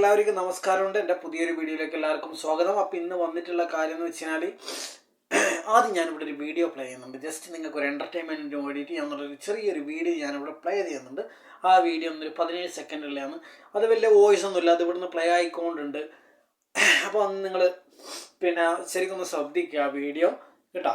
എല്ലാവർക്കും നമസ്കാരമുണ്ട്. എന്റെ പുതിയൊരു വീഡിയോയിലേക്ക് എല്ലാവർക്കും സ്വാഗതം. അപ്പോൾ ഇന്ന് വന്നിട്ടുള്ള കാര്യം എന്ന് വെച്ചാൽ ആദ്യം ഞാനിവിടെ ഒരു വീഡിയോ പ്ലേ ചെയ്യുന്നുണ്ട്. ജസ്റ്റ് നിങ്ങൾക്ക് ഒരു എന്റർടൈൻമെന്റിന് വേണ്ടിയിട്ട് ഞാൻ ഒരു ചെറിയൊരു വീഡിയോ ഞാനിവിടെ പ്ലേ ചെയ്യുന്നുണ്ട്. ആ വീഡിയോ ഒന്നൊരു പതിനേഴ് സെക്കൻഡിലാണ് അത് വലിയ വോയിസ് ഒന്നുമില്ല അത് ഇവിടുന്ന് പ്ലേ ആയിക്കൊണ്ടുണ്ട്. അപ്പോൾ അന്ന് നിങ്ങൾ പിന്നെ ശരിക്കും ഒന്ന് ശ്രദ്ധിക്കുക ആ വീഡിയോ. കേട്ടോ?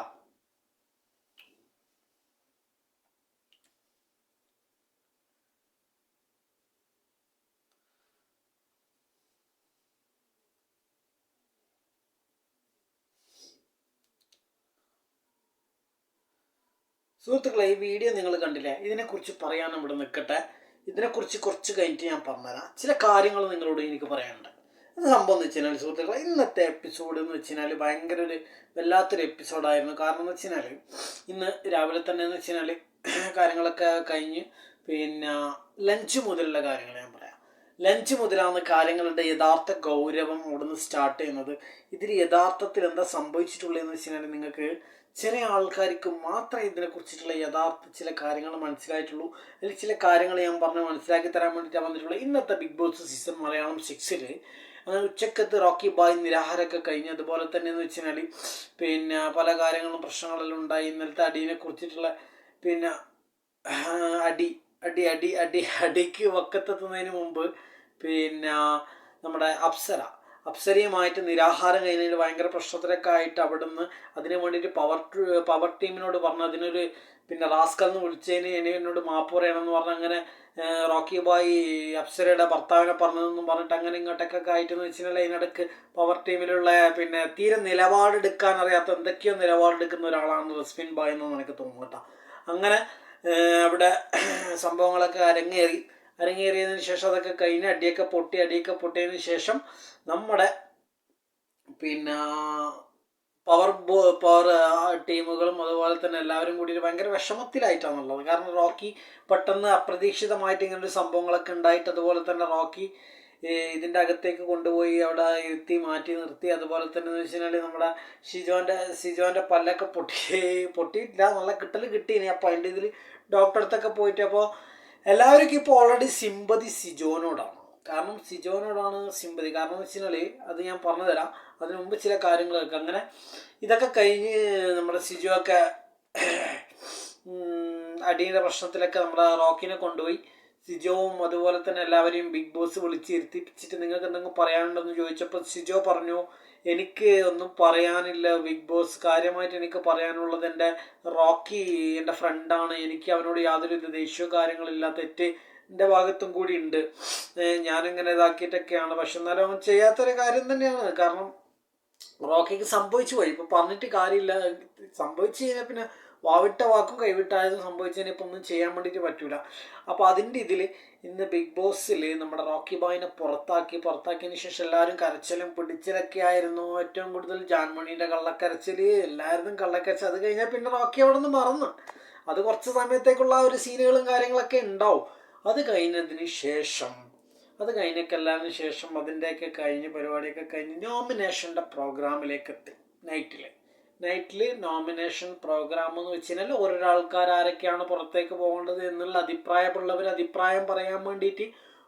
സുഹൃത്തുക്കളെ ഈ വീഡിയോ നിങ്ങൾ കണ്ടില്ലേ? ഇതിനെക്കുറിച്ച് പറയാൻ ഇവിടെ നിൽക്കട്ടെ. ഇതിനെക്കുറിച്ച് കുറച്ച് കഴിഞ്ഞിട്ട് ഞാൻ പറഞ്ഞുതരാം. ചില കാര്യങ്ങൾ നിങ്ങളോട് എനിക്ക് പറയാനുണ്ട്. അത് സംഭവം എന്ന് വെച്ചാൽ സുഹൃത്തുക്കളെ ഇന്നത്തെ എപ്പിസോഡ് എന്ന് വെച്ചാൽ ഭയങ്കര ഒരു വല്ലാത്തൊരു എപ്പിസോഡായിരുന്നു കാരണം എന്ന് വെച്ചാൽ ഇന്ന് രാവിലെ തന്നെ എന്ന് വെച്ചാൽ കാര്യങ്ങളൊക്കെ കഴിഞ്ഞ് പിന്നെ ലഞ്ച് മുതലുള്ള കാര്യങ്ങൾ ഞാൻ പറയാം. ലഞ്ച് മുതലാണ് കാര്യങ്ങളുടെ യഥാർത്ഥ ഗൗരവം അവിടുന്ന് സ്റ്റാർട്ട് ചെയ്യുന്നത്. ഇതിൽ യഥാർത്ഥത്തിൽ എന്താ സംഭവിച്ചിട്ടുള്ളതെന്ന് വെച്ച് കഴിഞ്ഞാൽ നിങ്ങൾക്ക് ചില ആൾക്കാർക്ക് മാത്രമേ ഇതിനെക്കുറിച്ചിട്ടുള്ള യഥാർത്ഥ ചില കാര്യങ്ങൾ മനസ്സിലായിട്ടുള്ളൂ. അല്ലെങ്കിൽ ചില കാര്യങ്ങൾ ഞാൻ പറഞ്ഞ് മനസ്സിലാക്കി തരാൻ വേണ്ടിയിട്ടാണ് വന്നിട്ടുള്ളത്. ഇന്നത്തെ ബിഗ് ബോസ് സീസൺ മലയാളം സിക്സിൽ ഉച്ചക്കത്ത് റോക്കി ബായ് നിരാഹാരമൊക്കെ കഴിഞ്ഞ് അതുപോലെ തന്നെ എന്ന് വെച്ച് പിന്നെ പല കാര്യങ്ങളും പ്രശ്നങ്ങളെല്ലാം ഉണ്ടായി. ഇന്നലത്തെ അടീനെ കുറിച്ചിട്ടുള്ള പിന്നെ അടി അടി അടി അടി അടിക്ക് വക്കത്തെത്തുന്നതിന് മുമ്പ് പിന്നെ നമ്മുടെ അപ്സര അപ്സരയുമായിട്ട് നിരാഹാരം കഴിഞ്ഞതിൽ ഭയങ്കര പ്രശ്നത്തിലൊക്കെ ആയിട്ട് അവിടുന്ന് അതിന് വേണ്ടിയിട്ട് പവർ പവർ ടീമിനോട് പറഞ്ഞു അതിനൊരു പിന്നെ റാസ്കൽ എന്ന് വിളിച്ചതിന് ഇനി എന്നോട് മാപ്പ് പറയണമെന്ന് പറഞ്ഞ് അങ്ങനെ റോക്കി ബോയ് അപ്സരയുടെ ഭർത്താവിനെ പറഞ്ഞതെന്നും പറഞ്ഞിട്ട് അങ്ങനെ ഇങ്ങോട്ടൊക്കെ ആയിട്ടെന്ന് വെച്ചിട്ടുണ്ടെങ്കിൽ അതിനിടക്ക് പവർ ടീമിലുള്ള പിന്നെ തീരെ നിലപാടെടുക്കാൻ അറിയാത്ത എന്തൊക്കെയോ നിലപാടെടുക്കുന്ന ഒരാളാണ് റസ്മിൻ ബായ് എന്ന് എനിക്ക് തോന്നുന്നു കേട്ടോ. അങ്ങനെ അവിടെ സംഭവങ്ങളൊക്കെ അരങ്ങേറി. അരങ്ങേറിയതിന് ശേഷം അതൊക്കെ കഴിഞ്ഞ് അടിയൊക്കെ പൊട്ടി അടിയൊക്കെ പൊട്ടിയതിന് ശേഷം നമ്മുടെ പിന്നെ പവർ ബോ പവർ ടീമുകളും അതുപോലെ തന്നെ എല്ലാവരും കൂടി ഭയങ്കര വിഷമത്തിലായിട്ടാണുള്ളത്. കാരണം റോക്കി പെട്ടെന്ന് അപ്രതീക്ഷിതമായിട്ട് ഇങ്ങനൊരു സംഭവങ്ങളൊക്കെ ഉണ്ടായിട്ട് അതുപോലെ തന്നെ റോക്കി ഇതിന്റെ അകത്തേക്ക് കൊണ്ടുപോയി അവിടെ ഇരുത്തി മാറ്റി നിർത്തി. അതുപോലെ തന്നെ എന്ന് വെച്ച് കഴിഞ്ഞാൽ നമ്മുടെ ഷിജോന്റെ ഷിജോന്റെ പല്ലൊക്കെ പൊട്ടി പൊട്ടിയിട്ടില്ല. നല്ല കിട്ടൽ കിട്ടീനി അപ്പോൾ അതിന്റെ ഇതിൽ ഡോക്ടറെ അടുത്തൊക്കെ പോയിട്ട് അപ്പോൾ എല്ലാവർക്കും ഇപ്പോൾ ഓൾറെഡി സിമ്പതി സിജോനോടാണ്. കാരണം സിജോനോടാണ് സിമ്പതി കാരണം എന്ന് വെച്ച് അത് ഞാൻ പറഞ്ഞു തരാം അതിന് മുമ്പ് ചില കാര്യങ്ങളൊക്കെ അങ്ങനെ ഇതൊക്കെ കഴിഞ്ഞ് നമ്മുടെ സിജോ ഒക്കെ അടിയുടെ പ്രശ്നത്തിലൊക്കെ നമ്മുടെ റോക്കിനെ കൊണ്ടുപോയി. സിജോവും അതുപോലെ തന്നെ എല്ലാവരെയും ബിഗ് ബോസ് വിളിച്ച് ഇരുത്തിപ്പിച്ചിട്ട് നിങ്ങൾക്ക് എന്തെങ്കിലും പറയാനുണ്ടെന്ന് ചോദിച്ചപ്പോൾ സിജോ പറഞ്ഞു എനിക്ക് ഒന്നും പറയാനില്ല. ബിഗ് ബോസ് കാര്യമായിട്ട് എനിക്ക് പറയാനുള്ളത് എന്റെ റോക്കി എന്റെ ഫ്രണ്ടാണ് എനിക്ക് അവനോട് യാതൊരു ദേഷ്യവും കാര്യങ്ങളില്ല തെറ്റ് എന്റെ ഭാഗത്തും കൂടി ഉണ്ട്. ഞാനിങ്ങനെ ഇതാക്കിയിട്ടൊക്കെയാണ്. പക്ഷെ എന്നാലും അവൻ ചെയ്യാത്തൊരു കാര്യം തന്നെയാണ്. കാരണം റോക്കിക്ക് സംഭവിച്ചു പോയി. ഇപ്പം പറഞ്ഞിട്ട് കാര്യമില്ല. സംഭവിച്ചു കഴിഞ്ഞാൽ പിന്നെ വാവിട്ട വാക്കും കൈവിട്ടായതും സംഭവിച്ചതിന് ഇപ്പം ഒന്നും ചെയ്യാൻ വേണ്ടിയിട്ട് പറ്റൂല. അപ്പോൾ അതിന്റെ ഇതിൽ ഇന്ന് ബിഗ് ബോസിൽ നമ്മുടെ റോക്കി ബോയിനെ പുറത്താക്കി പുറത്താക്കിയതിന് ശേഷം എല്ലാവരും കരച്ചിലും പിടിച്ചിലൊക്കെ ആയിരുന്നു. ഏറ്റവും കൂടുതൽ ജാൻമണിന്റെ കള്ളക്കരച്ചിൽ എല്ലാവരും കള്ളക്കരച്ചിൽ അത് കഴിഞ്ഞാൽ പിന്നെ റോക്കി അവിടെ നിന്ന് മറന്നു. അത് കുറച്ച് സമയത്തേക്കുള്ള ഒരു സീനുകളും കാര്യങ്ങളൊക്കെ ഉണ്ടാവും. അത് കഴിഞ്ഞതിന് ശേഷം അത് കഴിഞ്ഞൊക്കെല്ലാതിന് ശേഷം അതിന്റെയൊക്കെ കഴിഞ്ഞ് പരിപാടിയൊക്കെ കഴിഞ്ഞ് നോമിനേഷന്റെ പ്രോഗ്രാമിലേക്ക് എത്തി. നൈറ്റിൽ നൈറ്റിൽ നോമിനേഷൻ പ്രോഗ്രാം എന്ന് വെച്ച് കഴിഞ്ഞാൽ ആരൊക്കെയാണ് പുറത്തേക്ക് പോകേണ്ടത് എന്നുള്ള അഭിപ്രായമുള്ളവർ അഭിപ്രായം പറയാൻ വേണ്ടിയിട്ട്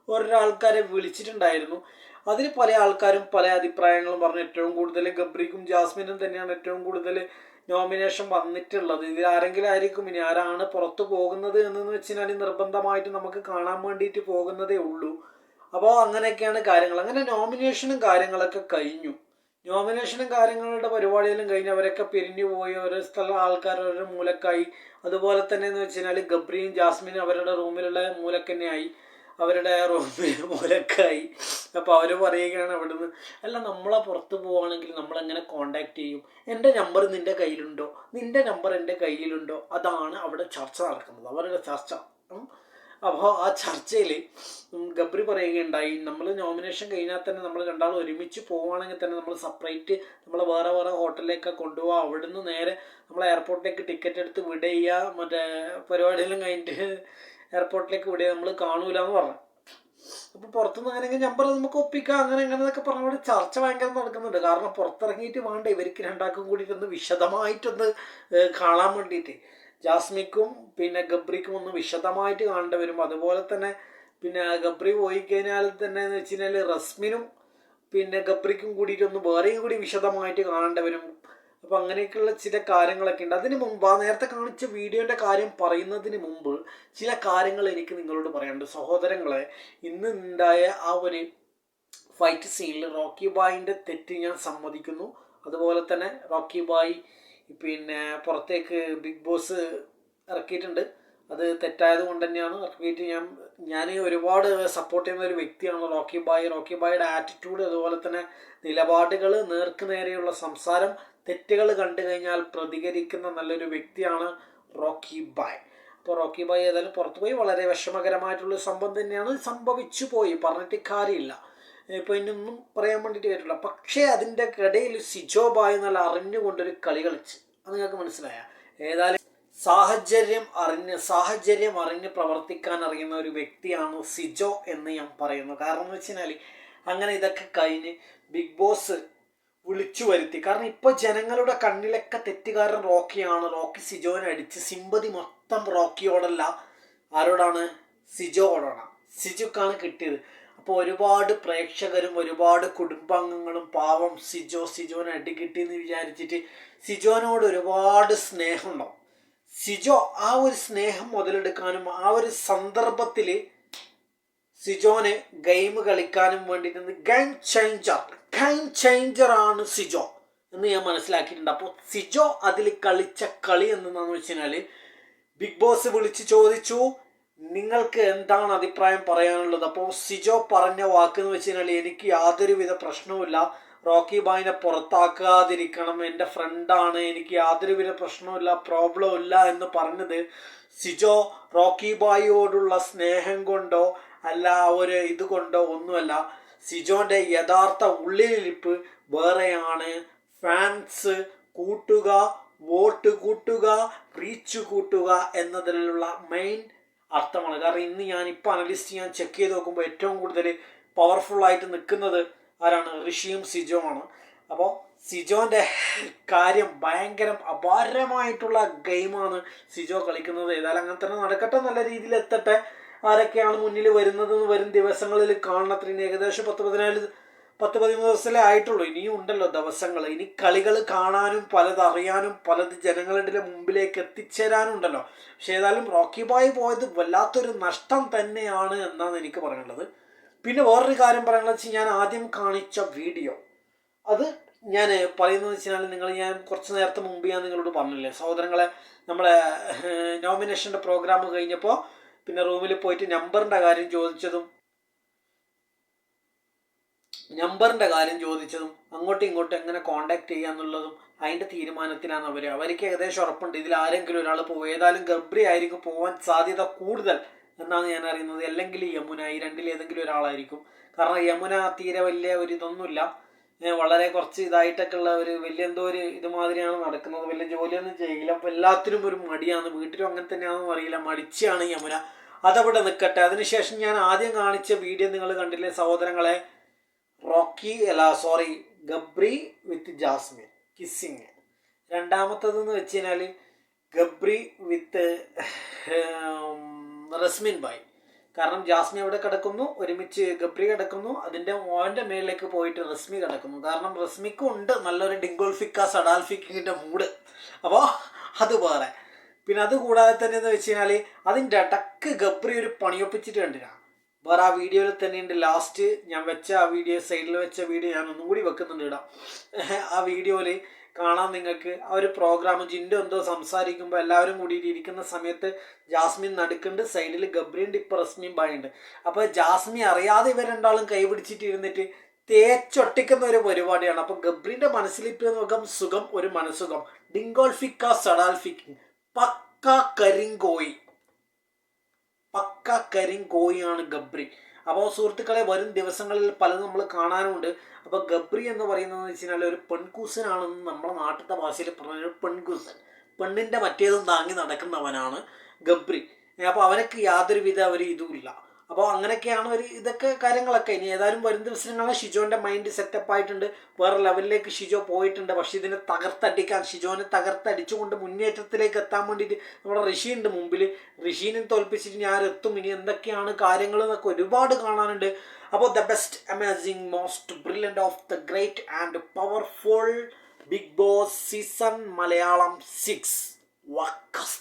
ഓരോരോ ആൾക്കാരെ വിളിച്ചിട്ടുണ്ടായിരുന്നു. അതിൽ പല ആൾക്കാരും പല അഭിപ്രായങ്ങളും പറഞ്ഞു. ഏറ്റവും കൂടുതൽ ഗബ്രിക്കും ജാസ്മിനും തന്നെയാണ് ഏറ്റവും കൂടുതൽ നോമിനേഷൻ വന്നിട്ടുള്ളത്. ഇതിൽ ആരെങ്കിലും ആയിരിക്കും ഇനി ആരാണ് പുറത്തു പോകുന്നത് എന്ന് വെച്ച് കഴിഞ്ഞാൽ നിർബന്ധമായിട്ട് നമുക്ക് കാണാൻ വേണ്ടിയിട്ട് പോകുന്നതേ ഉള്ളൂ. അപ്പോൾ അങ്ങനെയൊക്കെയാണ് കാര്യങ്ങൾ. അങ്ങനെ നോമിനേഷനും കാര്യങ്ങളൊക്കെ കഴിഞ്ഞു. നോമിനേഷനും കാര്യങ്ങളുടെ പരിപാടിയെല്ലാം കഴിഞ്ഞ് അവരൊക്കെ പിരിഞ്ഞു പോയി. ഓരോ സ്ഥല ആൾക്കാർ മൂലക്കായി. അതുപോലെ തന്നെ എന്ന് വെച്ച് കഴിഞ്ഞാൽ ഗബ്രിയും ജാസ്മിനും അവരുടെ റൂമിലുള്ള മൂലക്കന്നെയായി അവരുടെ റൂമിൽ മൂലക്കായി. അപ്പോൾ അവർ പറയുകയാണ് അവിടുന്ന് അല്ല നമ്മളെ പുറത്ത് പോവുകയാണെങ്കിൽ നമ്മളെങ്ങനെ കോണ്ടാക്ട് ചെയ്യും? എന്റെ നമ്പർ നിന്റെ കയ്യിലുണ്ടോ? നിന്റെ നമ്പർ എന്റെ കയ്യിലുണ്ടോ? അതാണ് അവിടെ ചർച്ച നടക്കുന്നത്. അവരുടെ ചർച്ച. അപ്പോൾ ആ ചർച്ചയിൽ ഗബ്രി പറയുകയുണ്ടായി നമ്മൾ നോമിനേഷൻ കഴിഞ്ഞാൽ തന്നെ നമ്മൾ രണ്ടാളും ഒരുമിച്ച് പോവുകയാണെങ്കിൽ തന്നെ നമ്മൾ സെപ്പറേറ്റ് നമ്മൾ വേറെ വേറെ ഹോട്ടലിലേക്ക് കൊണ്ടുപോകുക അവിടുന്ന് നേരെ നമ്മൾ എയർപോർട്ടിലേക്ക് ടിക്കറ്റ് എടുത്ത് വിടുക. മറ്റേ പരിപാടിയെല്ലാം കഴിഞ്ഞിട്ട് എയർപോർട്ടിലേക്ക് വിടുക. നമ്മൾ കാണൂല എന്ന് പറഞ്ഞു. അപ്പോൾ പുറത്തുനിന്ന് അങ്ങനെ നമ്പർ നമുക്ക് ഒപ്പിക്കാം. അങ്ങനെ അങ്ങനെ എന്നൊക്കെ പറഞ്ഞുകൊണ്ട് ചർച്ച ഭയങ്കര നടക്കുന്നുണ്ട്. കാരണം പുറത്തിറങ്ങിയിട്ട് വേണ്ട ഇവർക്ക് രണ്ടാക്കും കൂടിയിട്ടൊന്ന് വിശദമായിട്ടൊന്ന് കാണാൻ വേണ്ടിയിട്ട്. ജാസ്മിക്കും പിന്നെ ഗബ്രിക്കും ഒന്ന് വിശദമായിട്ട് കാണേണ്ടി വരും. അതുപോലെ തന്നെ പിന്നെ ഗബ്രി പോയി കഴിഞ്ഞാൽ തന്നെ എന്ന് വെച്ച് കഴിഞ്ഞാൽ റസ്മിനും പിന്നെ ഗബ്രിക്കും കൂടിയിട്ട് ഒന്ന് വേറെയും കൂടി വിശദമായിട്ട് കാണേണ്ടി വരും. അപ്പോൾ അങ്ങനെയൊക്കെയുള്ള ചില കാര്യങ്ങളൊക്കെ ഉണ്ട്. അതിന് മുമ്പ് ആ നേരത്തെ കാണിച്ച വീഡിയോന്റെ കാര്യം പറയുന്നതിന് മുമ്പ് ചില കാര്യങ്ങൾ എനിക്ക് നിങ്ങളോട് പറയാനുണ്ട്. സഹോദരങ്ങളെ ഇന്ന് ഉണ്ടായ ആ ഒരു ഫൈറ്റ് സീനിൽ റോക്കി ബായിന്റെ തെറ്റ് ഞാൻ സമ്മതിക്കുന്നു. അതുപോലെ തന്നെ റോക്കി ബായി പിന്നെ പുറത്തേക്ക് ബിഗ് ബോസ് ഇറക്കിയിട്ടുണ്ട്. അത് തെറ്റായത് കൊണ്ട് തന്നെയാണ് ഇറക്കിയിട്ട് ഞാൻ ഞാൻ ഒരുപാട് സപ്പോർട്ട് ചെയ്യുന്ന ഒരു വ്യക്തിയാണ് റോക്കി ബായ്. റോക്കി ബായുടെ ആറ്റിറ്റ്യൂഡ് അതുപോലെ തന്നെ നിലപാടുകൾ നേർക്ക് നേരെയുള്ള സംസാരം തെറ്റുകൾ കണ്ടു കഴിഞ്ഞാൽ പ്രതികരിക്കുന്ന നല്ലൊരു വ്യക്തിയാണ് റോക്കി ബായ്. അപ്പോൾ റോക്കി ബായ് ഏതായാലും പുറത്തുപോയി വളരെ വിഷമകരമായിട്ടുള്ള സംഭവം തന്നെയാണ്. സംഭവിച്ചു പോയി പറഞ്ഞിട്ട് കാര്യമില്ല. ഇനിയൊന്നും പറയാൻ വേണ്ടിയിട്ട് പറ്റില്ല പക്ഷേ അതിന്റെ ഇടയിൽ സിജോ ബായ് എന്നാൽ അറിഞ്ഞുകൊണ്ടൊരു കളി കളിച്ച്. അത് നിങ്ങൾക്ക് മനസ്സിലായ? ഏതായാലും സാഹചര്യം അറിഞ്ഞ് സാഹചര്യം അറിഞ്ഞ് പ്രവർത്തിക്കാൻ അറിയുന്ന ഒരു വ്യക്തിയാണ് സിജോ എന്ന് ഞാൻ പറയുന്നു. കാരണം എന്ന് വെച്ച് അങ്ങനെ ഇതൊക്കെ കഴിഞ്ഞ് ബിഗ് ബോസ് വിളിച്ചു വരുത്തി. കാരണം ഇപ്പോൾ ജനങ്ങളുടെ കണ്ണിലൊക്കെ തെറ്റുകാരൻ റോക്കിയാണ്. റോക്കി സിജോനെ അടിച്ച് സിമ്പതി മൊത്തം റോക്കിയോടല്ല ആരോടാണ്? സിജോയോടാണ്. സിജുക്കാണ് കിട്ടിയത്. അപ്പോൾ ഒരുപാട് പ്രേക്ഷകരും ഒരുപാട് കുടുംബാംഗങ്ങളും പാവം സിജോ സിജോനെ അടികിട്ടി എന്ന് വിചാരിച്ചിട്ട് സിജോനോട് ഒരുപാട് സ്നേഹമുണ്ടാവും. സിജോ ആ ഒരു സ്നേഹം മുതലെടുക്കാനും ആ ഒരു സന്ദർഭത്തിൽ സിജോനെ ഗെയിം കളിക്കാനും വേണ്ടിയിട്ട് ഗെയിം ചേഞ്ചർ ഗെയിം ചേഞ്ചർ ആണ് സിജോ എന്ന് ഞാൻ മനസ്സിലാക്കിയിട്ടുണ്ട്. അപ്പോൾ സിജോ അതിൽ കളിച്ച കളി എന്താണെന്ന് വെച്ച് കഴിഞ്ഞാൽ ബിഗ് ബോസ് വിളിച്ച് ചോദിച്ചു നിങ്ങൾക്ക് എന്താണ് അഭിപ്രായം പറയാനുള്ളത്? അപ്പോൾ സിജോ പറഞ്ഞ വാക്ക് എന്ന് വെച്ച് കഴിഞ്ഞാൽ എനിക്ക് യാതൊരുവിധ പ്രശ്നവുമില്ല. റോക്കി ബായിനെ പുറത്താക്കാതിരിക്കണം. എന്റെ ഫ്രണ്ടാണ്. എനിക്ക് യാതൊരുവിധ പ്രശ്നവുമില്ല പ്രോബ്ലം ഇല്ല എന്ന് പറഞ്ഞത് സിജോ റോക്കി ബായിയോടുള്ള സ്നേഹം കൊണ്ടോ അല്ല ഒരു ഇത് കൊണ്ടോ ഒന്നുമല്ല. സിജോന്റെ യഥാർത്ഥ ഉള്ളിലിരിപ്പ് വേറെയാണ്. ഫാൻസ് കൂട്ടുക വോട്ട് കൂട്ടുക റീച്ച് കൂട്ടുക എന്നതിലുള്ള മെയിൻ അർത്ഥമാണ്. കാരണം ഇന്ന് ഞാൻ ഇപ്പോൾ അനലിസ്റ്റ് ഞാൻ ചെക്ക് ചെയ്ത് നോക്കുമ്പോൾ ഏറ്റവും കൂടുതൽ പവർഫുൾ ആയിട്ട് നിൽക്കുന്നത് ആരാണ്? ഋഷിയും സിജോ ആണ് അപ്പോൾ സിജോന്റെ കാര്യം ഭയങ്കരം അപാരമായിട്ടുള്ള ഗെയിമാണ് സിജോ കളിക്കുന്നത്. ഏതായാലും അങ്ങനെ തന്നെ നടക്കട്ടെ നല്ല രീതിയിൽ എത്തട്ടെ. ആരൊക്കെയാണ് മുന്നിൽ വരുന്നതെന്ന് വരും ദിവസങ്ങളിൽ കാണണത്തിന് ഏകദേശം പത്ത് പതിനാല് പത്ത് പതിമൂന്ന് ദിവസത്തിലേ ആയിട്ടുള്ളൂ. ഇനിയും ഉണ്ടല്ലോ ദിവസങ്ങൾ. ഇനി കളികൾ കാണാനും പലതറിയാനും പലത് ജനങ്ങളുടെ മുമ്പിലേക്ക് എത്തിച്ചേരാനും ഉണ്ടല്ലോ പക്ഷെ ഏതായാലും റോക്കി ബോയ് പോയത് വല്ലാത്തൊരു നഷ്ടം തന്നെയാണ് എന്നാണ് എനിക്ക് പറയാനുള്ളത്. പിന്നെ വേറൊരു കാര്യം പറയാനുള്ളത് വെച്ചാൽ ഞാൻ ആദ്യം കാണിച്ച വീഡിയോ. അത് ഞാൻ പറയുന്നത് വെച്ചാൽ നിങ്ങൾ ഞാൻ കുറച്ച് നേരത്തെ മുമ്പ് ഞാൻ നിങ്ങളോട് പറഞ്ഞില്ലേ? സഹോദരങ്ങളെ നമ്മളെ നോമിനേഷന്റെ പ്രോഗ്രാം കഴിഞ്ഞപ്പോൾ പിന്നെ റൂമിൽ പോയിട്ട് നമ്പറിന്റെ കാര്യം ചോദിച്ചതും നമ്പറിന്റെ കാര്യം ചോദിച്ചതും അങ്ങോട്ടും ഇങ്ങോട്ടും എങ്ങനെ കോണ്ടാക്ട് ചെയ്യാന്നുള്ളതും അതിന്റെ തീരുമാനത്തിലാണ് അവർ അവർക്ക് ഏകദേശം ഉറപ്പുണ്ട്. ഇതിൽ ആരെങ്കിലും ഒരാൾ പോകും ഏതായാലും ഗബ്രി ആയിരിക്കും പോകാൻ സാധ്യത കൂടുതൽ എന്നാണ് ഞാൻ അറിയുന്നത്. അല്ലെങ്കിൽ യമുന ഈ രണ്ടിൽ ഏതെങ്കിലും ഒരാളായിരിക്കും. കാരണം യമുന തീരെ വലിയ ഒരു ഇതൊന്നുമില്ല. വളരെ കുറച്ച് ഇതായിട്ടൊക്കെ ഉള്ള ഒരു വലിയ എന്തോ ഒരു ഇതുമാതിരിയാണ് നടക്കുന്നത്. വലിയ ജോലിയൊന്നും ചെയ്യില്ല. അപ്പം എല്ലാത്തിനും ഒരു മടിയാണ്. വീട്ടിലും അങ്ങനെ തന്നെയാണെന്ന് അറിയില്ല. മടിച്ചാണ് യമുന. അതവിടെ നിൽക്കട്ടെ അതിനുശേഷം ഞാൻ ആദ്യം കാണിച്ച വീഡിയോ നിങ്ങൾ കണ്ടില്ലേ സഹോദരങ്ങളെ? റോക്കി അല്ല sorry Gabri with Jasmine kissing രണ്ടാമത്തതെന്ന് വെച്ച് കഴിഞ്ഞാൽ ഗബ്രി വിത്ത് റസ്മിൻ ബായ് കാരണം ജാസ്മി അവിടെ കിടക്കുന്നു ഒരുമിച്ച് ഗബ്രി കിടക്കുന്നു അതിന്റെ മോന്റെ മേളിലേക്ക് പോയിട്ട് റസ്മി കിടക്കുന്നു. കാരണം റസ്മിക്കും ഉണ്ട് നല്ലൊരു ഡിങ്കോൾഫിക്ക സഡാൽഫിക്കിന്റെ മൂഡ്. അപ്പോൾ അത് വേറെ. പിന്നെ അത് കൂടാതെ തന്നെ എന്ന് വെച്ച് കഴിഞ്ഞാൽ അതിന്റെ ഇടയ്ക്ക് ഗബ്രി ഒരു പണിയൊപ്പിച്ചിട്ട് കണ്ടില്ല വേറെ ആ വീഡിയോയിൽ തന്നെയുണ്ട് ലാസ്റ്റ് ഞാൻ വെച്ച ആ വീഡിയോ സൈഡിൽ വെച്ച വീഡിയോ ഞാൻ ഒന്നും കൂടി വെക്കുന്നുണ്ട് ഇടാം ആ വീഡിയോയിൽ കാണാൻ നിങ്ങൾക്ക് ആ ഒരു പ്രോഗ്രാം ജിൻഡോ എന്തോ സംസാരിക്കുമ്പോൾ എല്ലാവരും കൂടിയിട്ട് ഇരിക്കുന്ന സമയത്ത് ജാസ്മിൻ നടുക്കുണ്ട് സൈഡിൽ ഗബ്രിയുണ്ട് ഇപ്പം റസ്മിയും ബായുണ്ട്. അപ്പോൾ ജാസ്മി അറിയാതെ ഇവർ രണ്ടാളും കൈ പിടിച്ചിട്ട് ഇരുന്നിട്ട് തേച്ചൊട്ടിക്കുന്ന ഒരു പരിപാടിയാണ്. അപ്പോൾ ഗബ്രിന്റെ മനസ്സിലിപ്പോൾ നോക്കാം സുഖം ഒരു മനസ്സുഖം. ഡിങ്കോൾഫിക്ക സഡാൽഫിക്കിങ് പക്ക കരിങ്കോയി. പക്ക കരിങ്കോയിയാണ് ഗബ്രി. അപ്പോൾ സുഹൃത്തുക്കളെ വരും ദിവസങ്ങളിൽ പലതും നമ്മൾ കാണാനുണ്ട്. അപ്പോൾ ഗബ്രി എന്ന് പറയുന്നത് വെച്ച് കഴിഞ്ഞാൽ ഒരു പെൺകൂസനാണെന്ന് നമ്മുടെ നാട്ടിലത്തെ ഭാഷയിൽ പറഞ്ഞ പെൺകൂസൻ. പെണ്ണിന്റെ മറ്റേതും താങ്ങി നടക്കുന്നവനാണ് ഗബ്രി. അപ്പോൾ അവനക്ക് യാതൊരുവിധ ഒരു ഇതുമില്ല അപ്പോൾ അങ്ങനെയൊക്കെയാണ് ഒരു ഇതൊക്കെ കാര്യങ്ങളൊക്കെ. ഇനി ഏതായാലും വരും ദിവസങ്ങളിൽ ഷിജോന്റെ മൈൻഡ് സെറ്റപ്പ് ആയിട്ടുണ്ട്. വേറെ ലെവലിലേക്ക് ഷിജോ പോയിട്ടുണ്ട്. പക്ഷെ ഇതിനെ തകർത്തടിക്കാൻ ഷിജോനെ തകർത്തടിച്ചുകൊണ്ട് മുന്നേറ്റത്തിലേക്ക് എത്താൻ വേണ്ടിയിട്ട് നമ്മുടെ ഋഷി ഉണ്ട് മുമ്പിൽ ഋഷീനെ തോൽപ്പിച്ചിട്ട് ഞാൻ എത്തും ഇനി എന്തൊക്കെയാണ് കാര്യങ്ങൾ എന്നൊക്കെ ഒരുപാട് കാണാനുണ്ട്. അപ്പോൾ the best amazing most brilliant of the great and powerful Bigg Boss season Malayalam six വക്കസ്